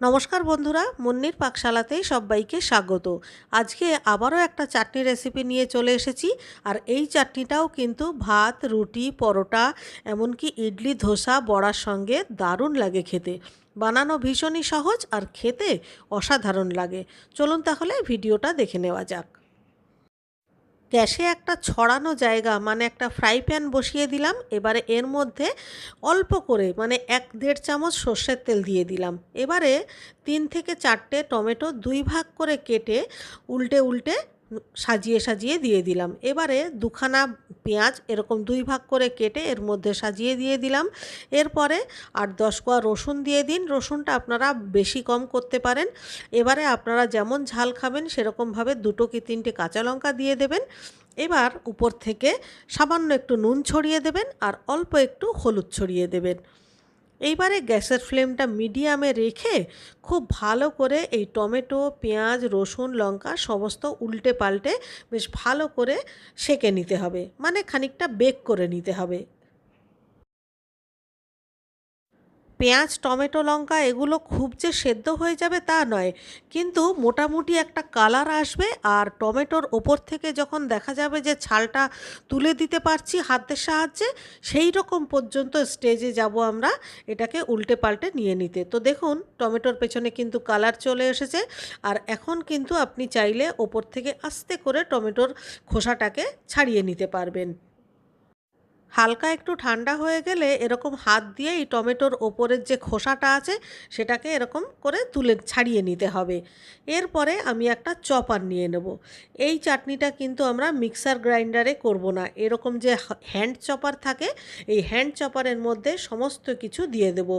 নমস্কার বন্ধুরা, মুন্নির পাকশালাতেই সবাইকে স্বাগত। আজকে আবারও একটা চাটনি রেসিপি নিয়ে চলে এসেছি, আর এই চাটনিটাও কিন্তু ভাত, রুটি, পরোটা, এমনকি ইডলি, ধোসা, বড়ার সঙ্গে দারুণ লাগে খেতে। বানানো ভীষণই সহজ আর খেতে অসাধারণ লাগে। চলুন তাহলে ভিডিওটা দেখে নেওয়া যাক। গ্যাসে একটা ছড়ানো জায়গা মানে একটা ফ্রাই প্যান বসিয়ে দিলাম। এবারে এর মধ্যে অল্প করে মানে এক দেড় চামচ সর্ষের তেল দিয়ে দিলাম। এবারে তিন থেকে চারটে টমেটো দুই ভাগ করে কেটে উল্টে উল্টে সাজিয়ে সাজিয়ে দিয়ে দিলাম। এবারে দুখানা পেঁয়াজ এরকম দুই ভাগ করে কেটে এর মধ্যে সাজিয়ে দিয়ে দিলাম। এরপরে আর দশ কোয়া রসুন দিয়ে দিন। রসুনটা আপনারা বেশি কম করতে পারেন। এবারে আপনারা যেমন ঝাল খাবেন সেরকমভাবে দুটো কি তিনটে কাঁচা লঙ্কা দিয়ে দেবেন। এবার উপর থেকে সামান্য একটু নুন ছড়িয়ে দেবেন আর অল্প একটু হলুদ ছড়িয়ে দেবেন। এইবারে গ্যাসের ফ্লেমটা মিডিয়ামে রেখে খুব ভালো করে এই টমেটো, পেঁয়াজ, রসুন, লঙ্কা সমস্ত উল্টে পাল্টে বেশ ভালো করে সেকে নিতে হবে। মানে খানিকটা বেক করে নিতে হবে। পেঁয়াজ, টমেটো, লঙ্কা এগুলো খুব যে সেদ্ধ হয়ে যাবে তা নয়। কিন্তু মোটামুটি একটা কালার আসবে আর টমেটোর ওপর থেকে যখন দেখা যাবে যে ছালটা তুলে দিতে পারছি হাতের সাহায্যে, সেই রকম পর্যন্ত স্টেজে যাব আমরা এটাকে উল্টে পাল্টে নিয়ে নিতে। তো দেখুন, টমেটোর পেছনে কিন্তু কালার চলে এসেছে আর এখন কিন্তু আপনি চাইলে ওপর থেকে আস্তে করে টমেটোর খোসাটাকে ছাড়িয়ে নিতে পারবেন। হালকা একটু ঠান্ডা হয়ে গেলে এরকম হাত দিয়ে এই টমেটোর ওপরের যে খোসাটা আছে, সেটাকে এরকম করে তুলে ছাড়িয়ে নিতে হবে। এরপরে আমি একটা চপার নিয়ে নেব। এই চাটনিটা কিন্তু আমরা মিক্সার গ্রাইন্ডারে করব না। এরকম যে হ্যান্ড চপার থাকে, এই হ্যান্ড চপারের মধ্যে সমস্ত কিছু দিয়ে দেব।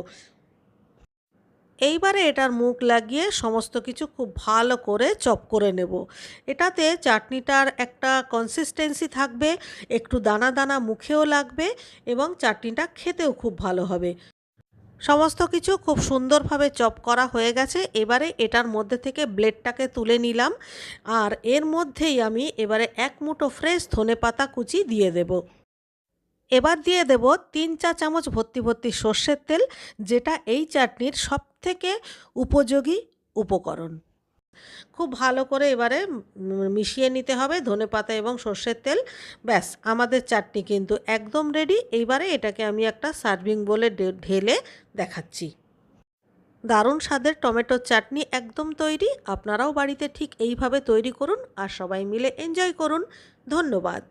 এইবারে এটার মুখ লাগিয়ে সমস্ত কিছু খুব ভালো করে চপ করে নেব। এটাতে চাটনিটার একটা কনসিস্টেন্সি থাকবে, একটু দানা দানা মুখেও লাগবে এবং চাটনিটা খেতেও খুব ভালো হবে। সমস্ত কিছু খুব সুন্দরভাবে চপ করা হয়ে গেছে। এবারে এটার মধ্যে থেকে ব্লেডটাকে তুলে নিলাম। আর এর মধ্যেই আমি এবারে এক মুঠো ফ্রেশ ধনে পাতা কুচি দিয়ে দেবো। এবার দিয়ে দেব তিন চা চামচ ভর্তি ভর্তি সর্ষের তেল, যেটা এই চাটনির সব থেকে উপযোগী উপকরণ। খুব ভালো করে এবারে মিশিয়ে নিতে হবে ধনে পাতা এবং সর্ষের তেল। ব্যাস, আমাদের চাটনি কিন্তু একদম রেডি এইবারে এটাকে আমি একটা সার্ভিং বলে ঢেলে দেখাচ্ছি। দারুণ স্বাদের টমেটোর চাটনি একদম তৈরি। আপনারাও বাড়িতে ঠিক এইভাবে তৈরি করুন আর সবাই মিলে এনজয় করুন। ধন্যবাদ।